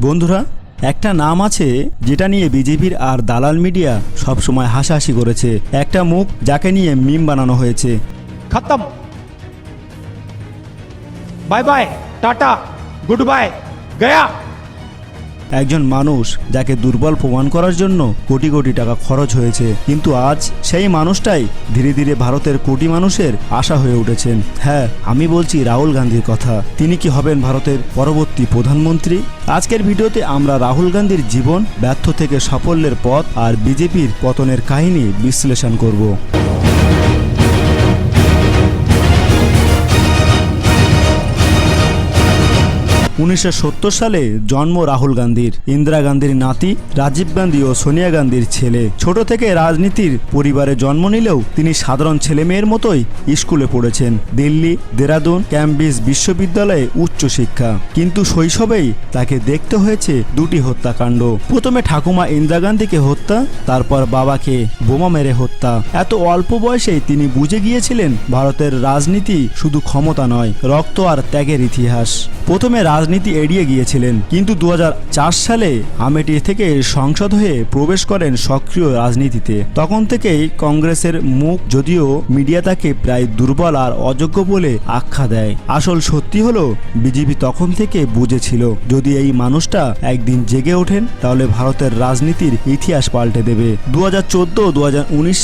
বন্ধুরা, একটা নাম আছে যেটা নিয়ে বিজেপির আর দালাল মিডিয়া সবসময় হাসাহাসি করেছে। একটা মুখ যাকে নিয়ে মিম বানানো হয়েছে। খতম। Bye bye, tata, good bye, গয়া। একজন মানুষ যাকে দুর্বল প্রমাণ করার জন্য কোটি কোটি টাকা খরচ হয়েছে। কিন্তু আজ সেই মানুষটাই ধীরে ধীরে ভারতের কোটি মানুষের আশা হয়ে উঠেছেন। হ্যাঁ আমি বলছি রাহুল গান্ধীর কথা। তিনি কি হবেন ভারতের পরবর্তী প্রধানমন্ত্রী? আজকের ভিডিওতে আমরা রাহুল গান্ধীর জীবন, ব্যর্থ থেকে সাফল্যের পথ আর বিজেপির পতনের কাহিনী বিশ্লেষণ করব। উনিশশো সত্তর সালে জন্ম রাহুল গান্ধীর। ইন্দিরা গান্ধীর নাতি রাজীব গান্ধী ও সোনিয়া গান্ধীর ছেলে। ছোট থেকে রাজনীতির পরিবারে জন্ম নিলেও তিনি সাধারণ ছেলে মেয়ের মতোই স্কুলে পড়েছেন। দিল্লি, দেরাদুন, ক্যাম্ব্রিজ বিশ্ববিদ্যালয়ে উচ্চশিক্ষা কিন্তু শৈশবেই তাকে দেখতে হয়েছে দুটি হত্যাকাণ্ড। প্রথমে ঠাকুমা ইন্দিরা গান্ধীকে হত্যা, তারপর বাবাকে বোমা মেরে হত্যা। এত অল্প বয়সেই তিনি বুঝে গিয়েছিলেন, ভারতের রাজনীতি শুধু ক্ষমতা নয়, রক্ত আর ত্যাগের ইতিহাস। প্রথমে রাজনীতি এড়িয়ে গিয়েছিলেন। কিন্তু দু হাজার চার সালে আমেঠি থেকে সংসদ হয়ে প্রবেশ করেন সক্রিয় রাজনীতিতে। তখন থেকেই কংগ্রেসের মুখ যদিও মিডিয়া তাকে প্রায় দুর্বল আর অযোগ্য বলে আখ্যা দেয়। আসল সত্যি হলো, বিজেপি তখন থেকে বুঝেছিল, যদি এই মানুষটা একদিন জেগে ওঠেন, তাহলে ভারতের রাজনীতির ইতিহাস পাল্টে দেবে। দু হাজার চোদ্দ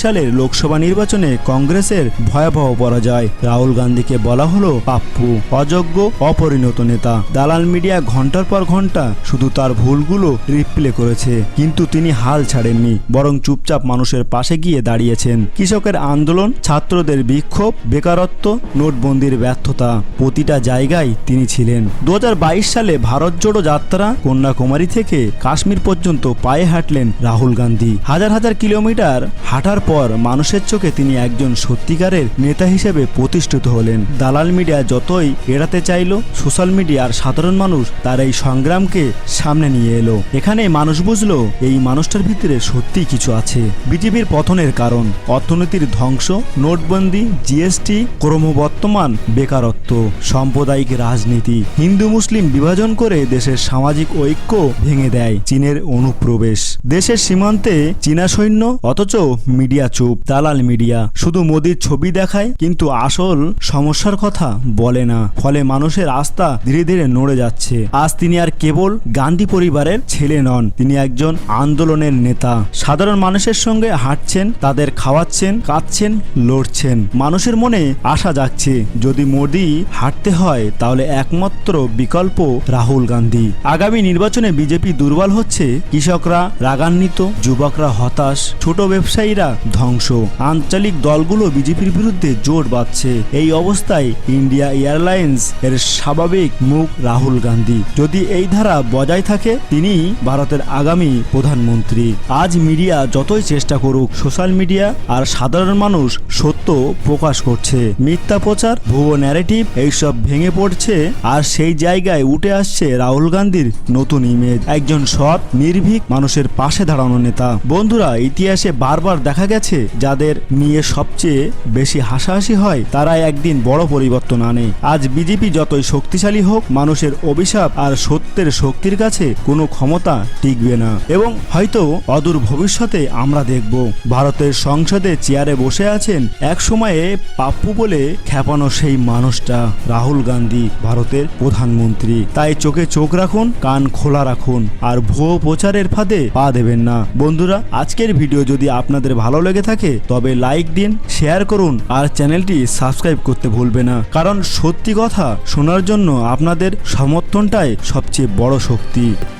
সালের লোকসভা নির্বাচনে কংগ্রেসের ভয়াবহ পরাজয়। রাহুল গান্ধীকে বলা হলো পাপ্পু, অযোগ্য, অপরিণত নেতা। দালাল মিডিয়া ঘণ্টার পর ঘণ্টা শুধু তার ভুলগুলো রিপ্লে করেছে। কিন্তু তিনি হাল ছাড়েননি, বরং চুপচাপ মানুষের পাশে গিয়ে দাঁড়িয়েছেন। কৃষকের আন্দোলন, ছাত্রদের বিক্ষোভ, বেকারত্ব, নোটবন্দির ব্যর্থতা, প্রতিটা জায়গায় তিনি ছিলেন। দুহাজার বাইশ সালে ভারত জোড়ো যাত্রা কন্যাকুমারী থেকে কাশ্মীর পর্যন্ত পায়ে হাঁটলেন রাহুল গান্ধী। হাজার হাজার কিলোমিটার হাঁটার পর মানুষের চোখে তিনি একজন সত্যিকারের নেতা হিসেবে প্রতিষ্ঠিত হলেন। দালাল মিডিয়া যতই এড়াতে চাইল, সোশ্যাল মিডিয়ার সাধারণ মানুষ তার এই সংগ্রামকে সামনে নিয়ে এলো। এখানে মানুষ বুঝলো এই মানুষটার ভিতরে সত্যি কিছু আছে। বিজেপির পতনের কারণ, অর্থনীতির ধ্বংস, নোটবন্দি, জিএসটি ক্রমবর্তমান বেকারত্ব, সাম্প্রদায়িক রাজনীতি, হিন্দু মুসলিম বিভাজন করে দেশের সামাজিক ঐক্য ভেঙে দেয়, চীনের অনুপ্রবেশ। দেশের সীমান্তে চীনা সৈন্য, অথচ মিডিয়া চুপ, দালাল মিডিয়া। শুধু মোদির ছবি দেখায়, কিন্তু আসল সমস্যার কথা বলে না। ফলে মানুষের আস্থা ধীরে ধীরে নড়ে যাচ্ছে। আজ তিনি আর কেবল গান্ধী পরিবারের ছেলে নন, তিনি একজন আন্দোলনের নেতা। সাধারণ মানুষের সঙ্গে হাঁটছেন, তাদের খাওয়াচ্ছেন, কাঁদছেন, লড়ছেন। মানুষের মনে আশা যাচ্ছে যদি মোদি হাঁটতে হয়, তাহলে একমাত্র বিকল্প রাহুল গান্ধী। আগামী নির্বাচনে বিজেপি দুর্বল হচ্ছে, কৃষকরা রাগান্বিত, যুবকরা হতাশ, ছোট ব্যবসায়ীরা ধ্বংস। আঞ্চলিক দলগুলো বিজেপির বিরুদ্ধে জোট বাঁধছে। এই অবস্থায় ইন্ডিয়া এয়ারলাইন্স এর স্বাভাবিক মুখ রাহুল গান্ধী। যদি এই ধারা বজায় থাকে তিনি ভারতের আগামী প্রধানমন্ত্রী। আজ মিডিয়া যতই চেষ্টা করুক, সোশ্যাল মিডিয়া আর সাধারণ মানুষ সত্য প্রকাশ করছে। মিথ্যা প্রচার, ভুয়ো ন্যারেটিভ এইসব ভেঙে পড়ছে আর সেই জায়গায় উঠে আসছে রাহুল গান্ধীর নতুন ইমেজ একজন সৎ, নির্ভীক মানুষের পাশে দাঁড়ানো নেতা। বন্ধুরা, ইতিহাসে বারবার দেখা গেছে, যাদের নিয়ে সবচেয়ে বেশি হাসাহাসি হয় তারা একদিন বড় পরিবর্তন আনে। আজ বিজেপি যতই শক্তিশালী হোক মানুষের অভিশাপ আর সত্যের শক্তির কাছে কোনো ক্ষমতা টিকবে না। এবং হয়তো অদূর ভবিষ্যতে আমরা দেখব। ভারতের সংসদে চেয়ারে বসে আছেন এক সময়ে পাপ্পু বলে খ্যাপানো সেই মানুষটা, রাহুল গান্ধী, ভারতের প্রধানমন্ত্রী। তাই চোখে চোখ রাখুন, কান খোলা রাখুন, আর ভুয়ো প্রচারের ফাঁদে পা দেবেন না। বন্ধুরা, আজকের ভিডিও যদি আপনাদের ভালো লেগে থাকে, তবে লাইক দিন, শেয়ার করুন, আর চ্যানেলটি সাবস্ক্রাইব করতে ভুলবে না। কারণ সত্যি কথা শোনার জন্য আপনাদের সমর্থনটাই সবচেয়ে বড় শক্তি।